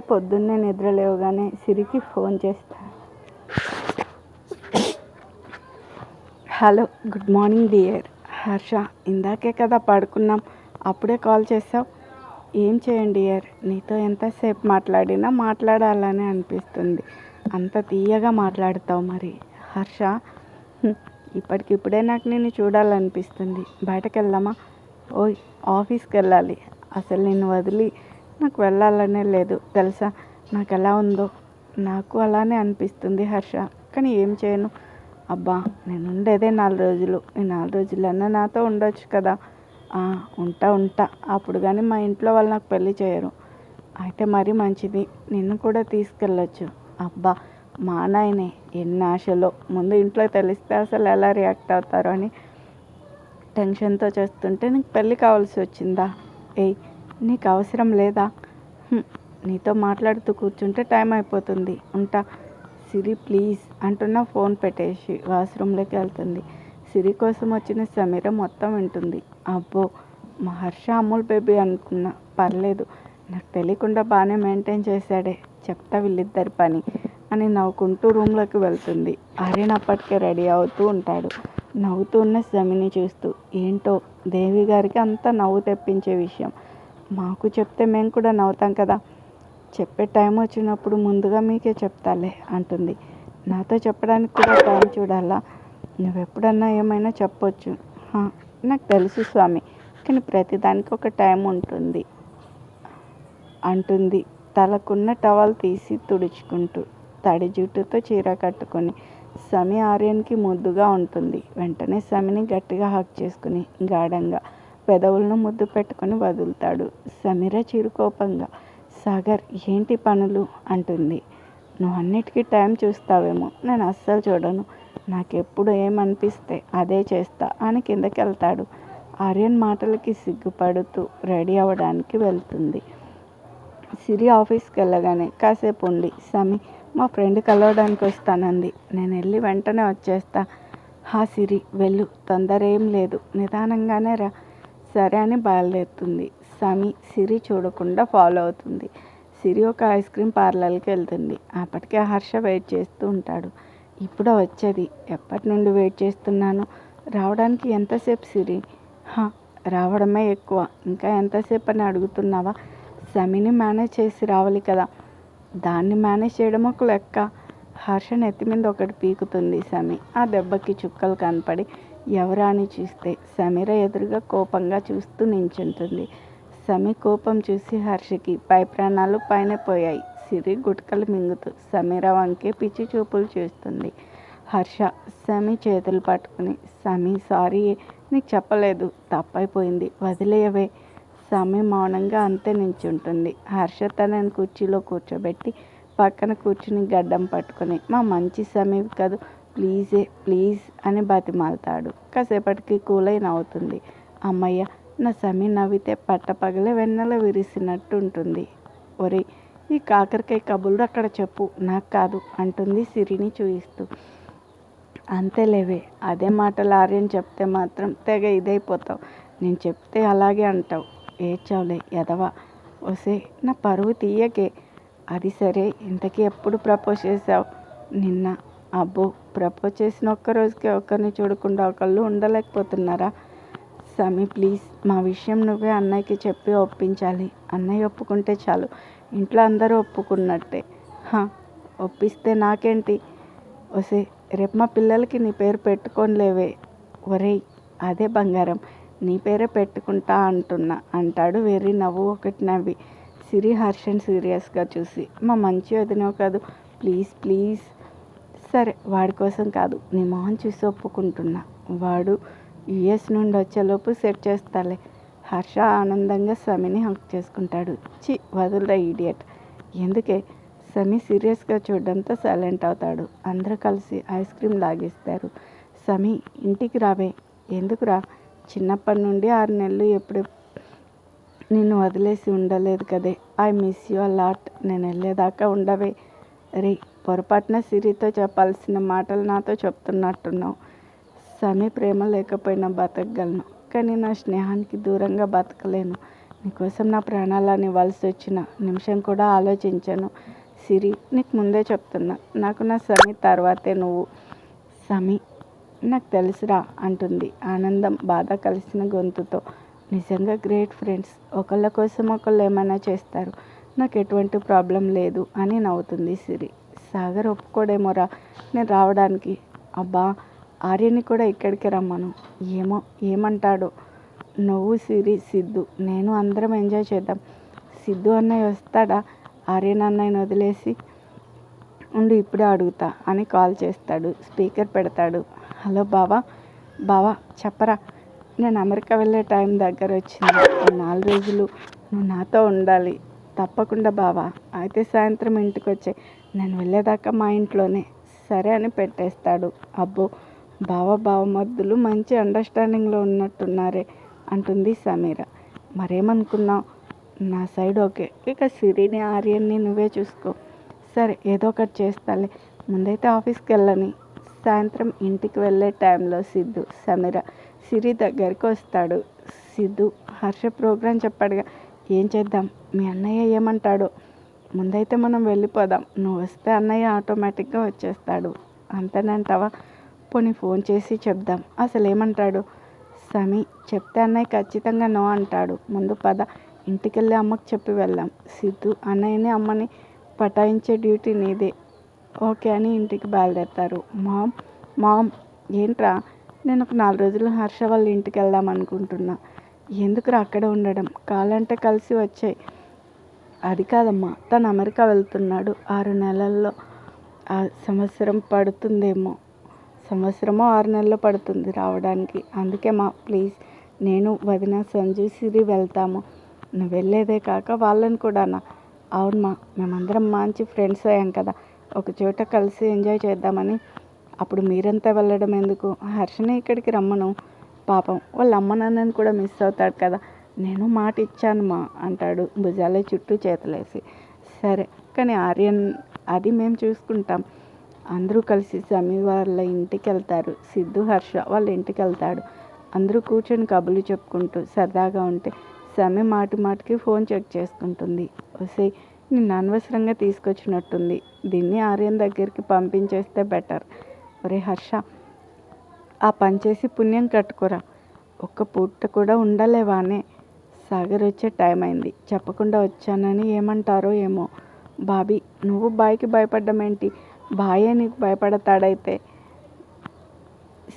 పొద్దున్నే నిద్ర లేవగానే సిరికి ఫోన్ చేస్తా. Hello good morning dear. Harsha ఇందాకే కదా పడుకున్నాం. అప్పుడే కాల్ చేసావు. ఏం చేయండి డియర్? నీతో ఎంతసేపు మాట్లాడినా మాట్లాడాలని అనిపిస్తుంది. అంత తీయగా మాట్లాడతావు మరి. హర్ష ఇప్పటికిప్పుడే నాకు నేను చూడాలనిపిస్తుంది. బయటకు వెళ్దామా ఓయ్ ఆఫీస్కి వెళ్ళాలి అసలు నిన్ను వదిలి నాకు వెళ్ళాలనే లేదు. తెలుసా? నాకు ఎలా ఉందో? నాకు అలానే అనిపిస్తుంది హర్ష. కానీ ఏం చేయను? అబ్బా నేను ఉండేదే నాలుగు రోజులు. ఈ నాలుగు రోజులన్నా నాతో ఉండొచ్చు కదా? "ఆ, ఉంటా ఉంటా. అప్పుడు కానీ మా ఇంట్లో వాళ్ళు నాకు పెళ్ళి చేయరు. అయితే మరీ మంచిది. నిన్ను కూడా తీసుకెళ్ళొచ్చు. అబ్బా మా నాయనే ఎన్ని ఆశలో. ముందు ఇంట్లో తెలిస్తే అసలు ఎలా రియాక్ట్ అవుతారో అని టెన్షన్తో చేస్తుంటే నీకు పెళ్ళి కావాల్సి వచ్చిందా? ఏయ్ నీకు అవసరం లేదా? నీతో మాట్లాడుతూ కూర్చుంటే టైం అయిపోతుంది. ఉంటా. సిరి ప్లీజ్ అంటున్న ఫోన్ పెట్టేసి వాష్రూమ్లోకి వెళ్తుంది. సిరి కోసం వచ్చిన సమీర మొత్తం వింటుంది. అబ్బో మా హర్ష అమూల్ బేబీ అనుకున్నా. పర్లేదు. నాకు తెలియకుండా బాగానే మెయింటైన్ చేశాడే. చెప్తా వీళ్ళిద్దరి పని అని నవ్వుకుంటూ రూమ్లోకి వెళ్తుంది. ఆర్యన్ అప్పటికే రెడీ అవుతూ ఉంటాడు. నవ్వుతూ ఉన్న సమిని చూస్తూ. ఏంటో దేవి గారికి అంతా నవ్వు తెప్పించే విషయం. మాకు చెప్తే మేము కూడా నవ్వుతాం కదా. చెప్పే టైం వచ్చినప్పుడు ముందుగా మీకే చెప్తాలే అంటుంది. నాతో చెప్పడానికి కూడా టైం చూడాలా? నువ్వెప్పుడన్నా ఏమైనా చెప్పొచ్చు. నాకు తెలుసు స్వామి కానీ ప్రతిదానికి ఒక టైం ఉంటుంది. అంటుంది. తలకున్న టవల్ తీసి తుడుచుకుంటూ తడి జుట్టుతో చీర కట్టుకొని సమి ఆర్యన్కి ముద్దుగా ఉంటుంది. వెంటనే సమిని గట్టిగా హక్ చేసుకుని గాఢంగా పెదవులను ముద్దు పెట్టుకొని వదులుతాడు. సమీర చిరుకోపంగా సాగర్ ఏంటి పనులు? అంటుంది. నువ్వు అన్నిటికీ టైం చూస్తావేమో నేను అస్సలు చూడను. నాకెప్పుడు ఏమనిపిస్తే అదే చేస్తా అని కిందకి వెళ్తాడు ఆర్యన్ మాటలకి సిగ్గుపడుతూ రెడీ అవ్వడానికి వెళ్తుంది. సిరి ఆఫీస్కి వెళ్ళగానే కాసేపు ఉండి సమి మా ఫ్రెండ్ కలవడానికి వస్తానంది. నేను వెళ్ళి వెంటనే వచ్చేస్తా. హా సిరి వెళ్ళు తొందర ఏం లేదు. నిదానంగానే రా. సరే అని బయలుదేరుతుంది. సమి సిరి చూడకుండా ఫాలో అవుతుంది. సిరి ఒక ఐస్ క్రీమ్ పార్లర్కి వెళ్తుంది. అప్పటికే హర్ష వెయిట్ చేస్తూ ఉంటాడు. ఇప్పుడు వచ్చేది. ఎప్పటి నుండి వెయిట్ చేస్తున్నాను? రావడానికి ఎంతసేపు సిరి? హా రావడమే ఎక్కువ. ఇంకా ఎంతసేపు అని అడుగుతున్నావా? సమిని మేనేజ్ చేసి రావాలి కదా. దాన్ని మేనేజ్ చేయడం ఒక లెక్క. హర్ష నెత్తి మీద ఒకటి పీకుతుంది. సమి ఆ దెబ్బకి చుక్కలు కనపడి ఎవరాని చూస్తే సమీర ఎదురుగా కోపంగా చూస్తూ నించుంటుంది. సమి కోపం చూసి హర్షకి పై ప్రాణాలు పైన పోయాయి. సిరి గుట్కలు మింగుతూ సమీర వంకే పిచ్చి చూపులు చూస్తుంది. హర్ష సమి చేతులు పట్టుకుని సమి సారీ నీకు చెప్పలేదు తప్పైపోయింది వదిలేయవే. సమి మౌనంగా అంతే నించుంటుంది. హర్ష తనని కుర్చీలో కూర్చోబెట్టి పక్కన కూర్చుని గడ్డం పట్టుకొని మా మంచి సమీవి కదూ ప్లీజే ప్లీజ్ అని బతిమాలుతాడు. కాసేపటికి కూలై నవ్వుతుంది అమ్మయ్య నా సమీ నవ్వితే పట్టపగలే వెన్నెల విరిసినట్టు ఉంటుంది ఒరేయ్ ఈ కాకరకాయ కబుర్లు అక్కడ చెప్పు. నాకు కాదు అంటుంది సిరిని చూయిస్తూ. అంతేలేవే అదే మాటలు ఆర్యన్ చెప్తే మాత్రం తెగ ఇదైపోతావు. నేను చెప్తే అలాగే అంటావు. ఏడ్చావులే ఎదవా ఒసే నా పరువు తీయకే. అది సరే ఇంతకీ ఎప్పుడు ప్రపోజ్ చేసావు నిన్న. అబ్బో ప్రపోజ్ చేసిన ఒక్క రోజుకి ఒకరిని చూడకుండా ఒకళ్ళు ఉండలేకపోతున్నారా? సమీ ప్లీజ్ మా విషయం నువ్వే అన్నయ్యకి చెప్పి ఒప్పించాలి. అన్నయ్య ఒప్పుకుంటే చాలు. ఇంట్లో అందరూ ఒప్పుకున్నట్టే. ఒప్పిస్తే నాకేంటి? ఒసే రేపు మా పిల్లలకి నీ పేరు పెట్టుకోనిలేవే. ఒరేయ్ అదే బంగారం. నీ పేరే పెట్టుకుంటా అంటున్నా. అంటాడు వెర్రి నవ్వు ఒకటి నవ్వి. సిరి హర్షన్ సీరియస్గా చూసి. మా మంచి వదినవు కాదు. Please please. సరే వాడి కోసం కాదు. నీ మొహం చూసి ఒప్పుకుంటున్నా. వాడు యుఎస్ నుండి వచ్చేలోపు సెట్ చేస్తాలే. హర్ష ఆనందంగా సమిని హక్ చేసుకుంటాడు. చి వదులురా ఈడియట్ ఎందుకే? సమి సీరియస్గా చూడడంతో సైలెంట్ అవుతాడు. అందరూ కలిసి ఐస్ క్రీమ్ లాగిస్తారు. సమి ఇంటికి రావే. ఎందుకురా? చిన్నప్పటి నుండి ఆరు నెలలు ఎప్పుడు నిన్ను వదిలేసి ఉండలేదు కదే. I miss you lot. నేను వెళ్ళేదాకా ఉండవే. రే పొరపాటున సిరితో చెప్పాల్సిన మాటలు నాతో చెప్తున్నట్టున్నావు. సమి ప్రేమ లేకపోయినా బతకగలను. కానీ నా స్నేహానికి దూరంగా బతకలేను. నీకోసం నా ప్రాణాలను ఇవ్వాల్సి వచ్చిన నిమిషం కూడా ఆలోచించాను. సిరి నీకు ముందే చెప్తున్నా. నాకు నా సమీ తర్వాతే నువ్వు. సమీ నాకు తెలుసురా అంటుంది ఆనందం బాధ కలిసిన గొంతుతో. నిజంగా గ్రేట్ ఫ్రెండ్స్. ఒకళ్ళ కోసం ఒకళ్ళు ఏమైనా చేస్తారు. నాకు ఎటువంటి ప్రాబ్లం లేదు అని నవ్వుతుంది సిరి. సాగర్ ఒప్పుకోడేమోరా నేను రావడానికి. అబ్బా ఆర్యని కూడా ఇక్కడికి రమ్మను. ఏమో ఏమంటాడో. నువ్వు సిరి సిద్ధు నేను అందరం ఎంజాయ్ చేద్దాం. సిద్ధు అన్నయ్య వస్తాడా? ఆర్యన్ అన్నయ్యని వదిలేసి ఉండి ఇప్పుడే అడుగుతా అని కాల్ చేస్తాడు. స్పీకర్ పెడతాడు. హలో బావా బావా చెప్పరా? నేను అమెరికా వెళ్ళే టైం దగ్గర వచ్చింది. నాలుగు రోజులు నువ్వు నాతో ఉండాలి. తప్పకుండా బావా. అయితే సాయంత్రం ఇంటికి వచ్చాయి నేను వెళ్ళేదాకా మా ఇంట్లోనే. సరే అని పెట్టేస్తాడు. అబ్బో బావ బావ మద్దులు మంచి అండర్స్టాండింగ్లో ఉన్నట్టున్నారే అంటుంది సమీర. మరేమనుకున్నావు? నా సైడ్ ఓకే. ఇక సిరిని ఆర్యన్ని నువ్వే చూసుకో. సరే ఏదో ఒకటి చేస్తాలే. ముందైతే ఆఫీస్కి వెళ్ళని. సాయంత్రం ఇంటికి వెళ్ళే టైంలో సిద్ధు సమీర సిరి దగ్గరికి వస్తాడు. సిద్ధు హర్ష ప్రోగ్రాం చెప్పాడుగా. ఏం చేద్దాం? మీ అన్నయ్య ఏమంటాడో? ముందైతే మనం వెళ్ళిపోదాం. నువ్వు వస్తే అన్నయ్య ఆటోమేటిక్గా వచ్చేస్తాడు. అంతేనంటావా? పోనీ ఫోన్ చేసి చెప్దాం. అసలు ఏమంటాడు సమీ చెప్తే అన్నయ్య ఖచ్చితంగా నో అంటాడు. ముందు పద. ఇంటికి వెళ్ళి అమ్మకి చెప్పి వెళ్దాం. సిద్ధు అన్నయ్యని అమ్మని పటాయించే డ్యూటీ నీదే. ఓకే అని ఇంటికి బయలుదేరుతారు. మామ్ మామ్ ఏంట్రా? నేను ఒక నాలుగు రోజులు హర్ష వాళ్ళ ఇంటికి వెళ్దాం అనుకుంటున్నా. ఎందుకురా అక్కడే ఉండడం? కాలంటే కలిసి వచ్చాయి. అది కాదమ్మా. తను అమెరికా వెళ్తున్నాడు. ఆరు నెలల్లో ఆ సంవత్సరం పడుతుందేమో. సంవత్సరమో ఆరు నెలలు పడుతుంది రావడానికి. అందుకే మా ప్లీజ్ నేను వదిన సంజు సిరి వెళ్తాము. నువ్వు వెళ్ళేదే కాక వాళ్ళని కూడానా అవునమ్మా మేమందరం మంచి ఫ్రెండ్స్ అయ్యాం కదా. ఒక చోట కలిసి ఎంజాయ్ చేద్దామని. అప్పుడు మీరంతా వెళ్ళడం ఎందుకు? హర్షని ఇక్కడికి రమ్మను. పాపం వాళ్ళ అమ్మ నాన్నని కూడా మిస్ అవుతాడు కదా. నేను మాట ఇచ్చాను మా అంటాడు భుజాల చుట్టూ చేతులేసి. సరే కానీ ఆర్యన్ అది మేము చూసుకుంటాం. అందరూ కలిసి సమీ వాళ్ళ ఇంటికి వెళ్తారు సిద్ధు హర్ష వాళ్ళ ఇంటికి వెళ్తాడు అందరూ కూర్చొని కబుర్లు చెప్పుకుంటూ సరదాగా ఉంటే సమి మాటి మాటికి ఫోన్ చెక్ చేసుకుంటుంది. ఒసే నిన్ను అనవసరంగా తీసుకొచ్చినట్టుంది. దీన్ని ఆర్యన్ దగ్గరికి పంపించేస్తే బెటర్. ఒరే హర్ష ఆ పని చేసి పుణ్యం కట్టుకోరా. ఒక్క పూట కూడా ఉండలేవానే. సాగర్ వచ్చే టైం అయింది. చెప్పకుండా వచ్చానని ఏమంటారో ఏమో. బాబీ నువ్వు బాయ్కి భయపడ్డమేంటి బాయే నీకు భయపడతాడైతే.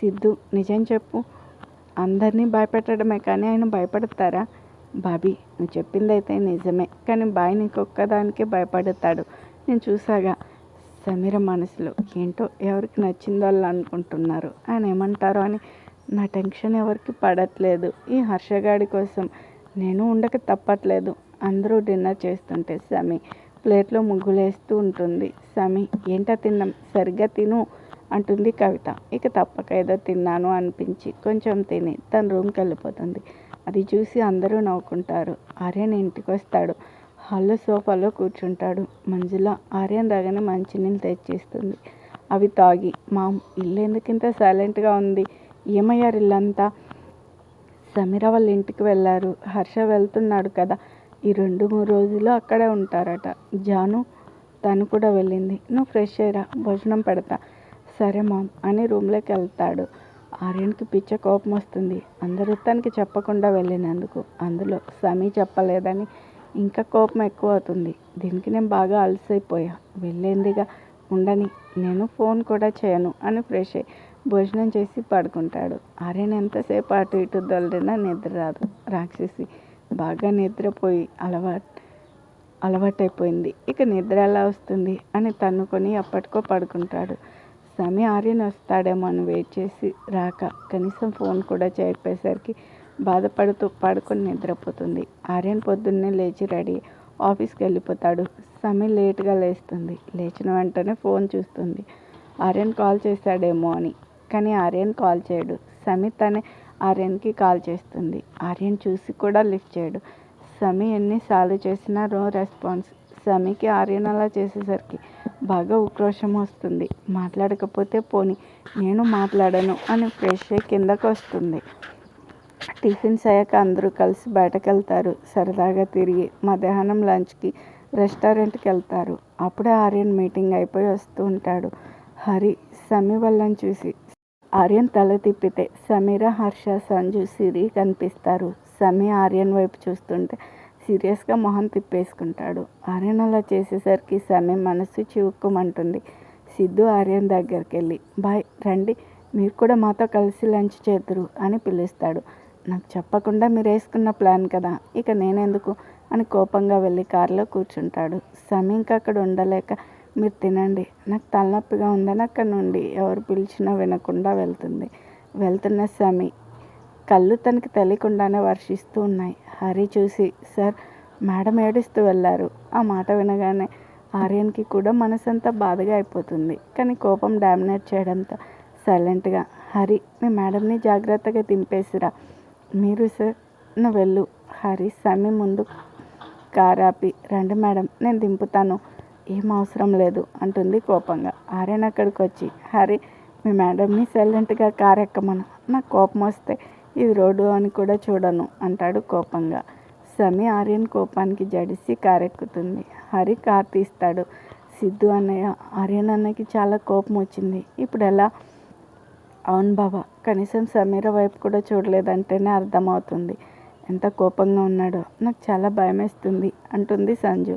సిద్ధు నిజం చెప్పు. అందరినీ భయపెట్టడమే కానీ ఆయన భయపడతారా? బాబీ నువ్వు చెప్పిందైతే నిజమే కానీ బాయ్ నీకు ఒక్కదానికే భయపడతాడు. నేను చూసాగా. సమీర మనసులో ఏంటో ఎవరికి నచ్చిందో వాళ్ళు అనుకుంటున్నారు? ఆయన ఏమంటారో అని నా టెన్షన్ ఎవరికి పడట్లేదు. ఈ హర్షగాడి కోసం నేను ఉండక తప్పట్లేదు. అందరూ డిన్నర్ చేస్తుంటే సమీ ప్లేట్లో ముగ్గులేస్తూ ఉంటుంది. సమీ ఏంటో తిన్నాం? సరిగ్గా తిను అంటుంది కవిత. ఇక తప్పక ఏదో తిన్నాను అనిపించి కొంచెం తిని తన రూమ్కి వెళ్ళిపోతుంది. అది చూసి అందరూ నవ్వుకుంటారు. ఆర్యన్ ఇంటికి వస్తాడు హాల్లో సోఫాలో కూర్చుంటాడు. మంజుల ఆర్యన్ రాగానే మంచినీళ్ళు తెచ్చిస్తుంది. అవి తాగి మామ్ ఇల్లు ఎందుకు ఇంత సైలెంట్గా ఉంది? ఏమయ్యారు ఇల్లంతా సమీర వాళ్ళ ఇంటికి వెళ్ళారు. హర్ష వెళ్తున్నాడు కదా. ఈ రెండు మూడు రోజులు అక్కడే ఉంటారట. జాను తను కూడా వెళ్ళింది. నువ్వు ఫ్రెష్ అయ్యరా భోజనం పెడతా. సరే మామ్ అని రూమ్లోకి వెళ్తాడు. ఆర్యన్కి పిచ్చ కోపం వస్తుంది. అందరూ తనకి చెప్పకుండా వెళ్ళినందుకు. అందులో సమీ చెప్పలేదని ఇంకా కోపం ఎక్కువ అవుతుంది. దీనికి నేను బాగా అలసైపోయా. వెళ్ళేందిగా. ఉండని. నేను ఫోన్ కూడా చేయను అని ఫ్రెష్ అయ్యి భోజనం చేసి పడుకుంటాడు. ఆర్యన్ ఎంతసేపు అటు ఇటు దొల్లినా నిద్ర రాదు. రాక్షసి బాగా నిద్రపోయి అలవాటు అలవాటైపోయింది. ఇక నిద్ర ఎలా వస్తుంది? అని తన్నుకొని అప్పటికో పడుకుంటాడు. సమీ ఆర్యన్ వస్తాడేమో అని వెయిట్ చేసి రాక కనీసం ఫోన్ కూడా చేయకపోయేసరికి బాధపడుతూ పడుకొని నిద్రపోతుంది. ఆర్యన్ పొద్దున్నే లేచి రెడీ ఆఫీస్కి వెళ్ళిపోతాడు. సమీ లేట్గా లేస్తుంది. లేచిన వెంటనే ఫోన్ చూస్తుంది. ఆర్యన్ కాల్ చేశాడేమో అని. కానీ ఆర్యన్ కాల్ చేయడు. సమీ తనే ఆర్యన్కి కాల్ చేస్తుంది. ఆర్యన్ చూసి కూడా లిఫ్ట్ చేయడు. సమీ ఎన్నిసార్లు చేసినా నో రెస్పాన్స్. సమీకి ఆర్యన్ అలా చేసేసరికి బాగా ఉక్రోషం వస్తుంది. మాట్లాడకపోతే పోని నేను మాట్లాడను అని ఫ్రెష్ అయ్యి కిందకు వస్తుంది. టిఫిన్స్ అయ్యాక అందరూ కలిసి బయటకు వెళ్తారు సరదాగా తిరిగి మధ్యాహ్నం లంచ్కి రెస్టారెంట్కి వెళ్తారు. అప్పుడే ఆర్యన్ మీటింగ్ అయిపోయి వస్తూ ఉంటాడు. హరి సమి వాళ్ళని చూసి ఆర్యన్ తల తిప్పితే సమీర హర్ష సంజు సిరి కనిపిస్తారు. సమీ ఆర్యన్ వైపు చూస్తుంటే సీరియస్గా మొహం తిప్పేసుకుంటాడు. ఆర్యన్ అలా చేసేసరికి సమీ మనసు చివుక్కుమంటుంది. సిద్ధు ఆర్యన్ దగ్గరికి వెళ్ళి బాయ్ రండి. మీరు కూడా మాతో కలిసి లంచ్ చేద్దరు అని పిలుస్తాడు. నాకు చెప్పకుండా మీరు వేసుకున్న ప్లాన్ కదా. ఇక నేనెందుకు? అని కోపంగా వెళ్ళి కారులో కూర్చుంటాడు. సమీ ఇంకా అక్కడ ఉండలేక మీరు తినండి. నాకు తలనొప్పిగా ఉందని అక్కడ నుండి ఎవరు పిలిచినా వినకుండా వెళ్తుంది. వెళ్తున్న స్వామి కళ్ళు తనకి తెలియకుండానే వర్షిస్తూ ఉన్నాయి. హరి చూసి సార్ మేడం ఏడుస్తూ వెళ్ళారు ఆ మాట వినగానే ఆర్యన్కి కూడా మనసంతా బాధగా అయిపోతుంది. కానీ కోపం డామినేట్ చేయడంతో సైలెంట్గా హరి మీ మేడంని జాగ్రత్తగా దింపేసిరా. మీరు సార్ నువ్వు వెళ్ళు. హరి సమీ ముందు కారాపి రండి మేడం నేను దింపుతాను. ఏం అవసరం లేదు అంటుంది కోపంగా. ఆర్యన్ అక్కడికి వచ్చి హరి మీ మేడంని సైలెంట్గా కారు ఎక్కమను నాకు కోపం వస్తే ఇది రోడ్డు అని కూడా చూడను అంటాడు కోపంగా. సమీ ఆర్యన్ కోపానికి జడిసి కారెక్కుతుంది. హరి కార్ తీస్తాడు. సిద్ధు అన్నయ్య ఆర్యన్ అన్నకి చాలా కోపం వచ్చింది. ఇప్పుడు ఎలా? అవును బాబా కనీసం సమీర వైపు కూడా చూడలేదంటేనే అర్థమవుతుంది. ఎంత కోపంగా ఉన్నాడో. నాకు చాలా భయమేస్తుంది అంటుంది సంజు.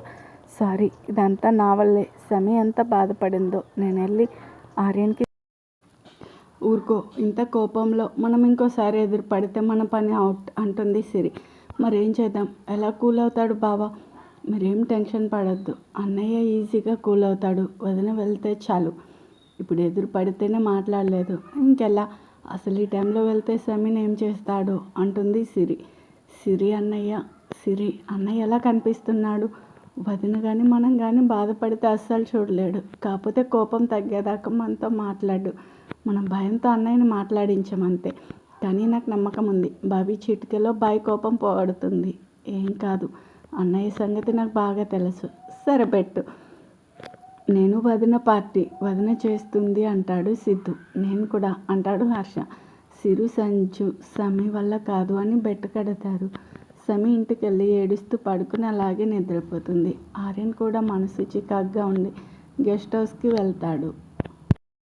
సారీ ఇదంతా నా వల్లే. సమీ ఎంత బాధపడిందో. నేను వెళ్ళి ఆర్యన్కి ఊరుకో ఇంత కోపంలో మనం ఇంకోసారి ఎదురు పడితే మన పని అవుట్ అంటుంది సిరి. మరేం చేద్దాం? ఎలా కూల్ అవుతాడు బావా? మీరేం టెన్షన్ పడద్దు. అన్నయ్య ఈజీగా కూల్ అవుతాడు వదిన వెళ్తే చాలు. ఇప్పుడు ఎదురు పడితేనే మాట్లాడలేదు. ఇంకెలా? అసలు ఈ టైంలో వెళ్తే సమీన్ ఏం చేస్తాడో? అంటుంది సిరి. సిరి అన్నయ్య సిరి అన్నయ్య ఎలా కనిపిస్తున్నాడు? వదిన కానీ మనం కానీ బాధపడితే అస్సలు చూడలేడు. కాకపోతే కోపం తగ్గేదాకా మనతో మాట్లాడు. మనం భయంతో అన్నయ్యని మాట్లాడించమంతే కానీ నాకు నమ్మకం ఉంది. బావి చిటికెలో బావి కోపం పోగొడుతుంది. ఏం కాదు. అన్నయ్య సంగతి నాకు బాగా తెలుసు. సరే పెట్టు. నేను వదిన పార్టీ. వదిన చేస్తుంది అంటాడు సిద్ధు. నేను కూడా అంటాడు హర్ష. సిరు సంచు సమి వల్ల కాదు అని బెట్ట కడతారు. సమీ ఇంటికి వెళ్ళి ఏడుస్తూ పడుకుని అలాగే నిద్రపోతుంది. ఆర్యన్ కూడా మనసు చికాగ్గా ఉండి గెస్ట్ హౌస్కి వెళ్తాడు.